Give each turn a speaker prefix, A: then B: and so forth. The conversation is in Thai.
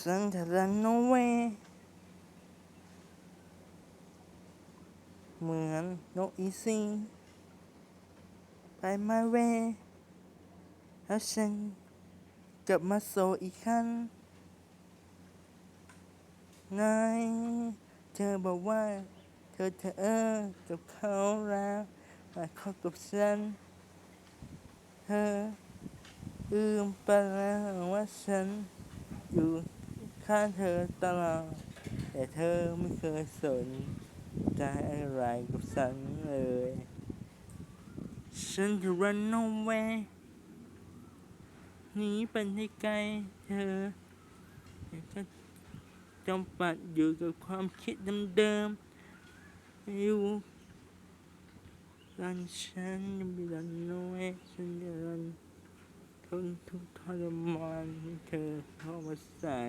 A: ฉันจะรันเอาไว้เหมือนนกอีซีไปมาเวแล้วฉันกลับมาโซอีกครั้งไงเธอบอกว่า เธอเธอเออกับเขาแล้วมาคบกับฉัน เธอ ลืมไปแล้วว่าฉันอยู่ ข้างเธอตลอด แต่เธอไม่เคยสนใจอะไรกับฉันเลย ฉันจะ run away หนีไปให้ไกลเธอแต่ก็จมปัดอยู่กับความคิดเดิมๆอยู่รันฉันจะไม่รัน away ฉันจะ นทุกทรมานให้เธอเข้ามาใส่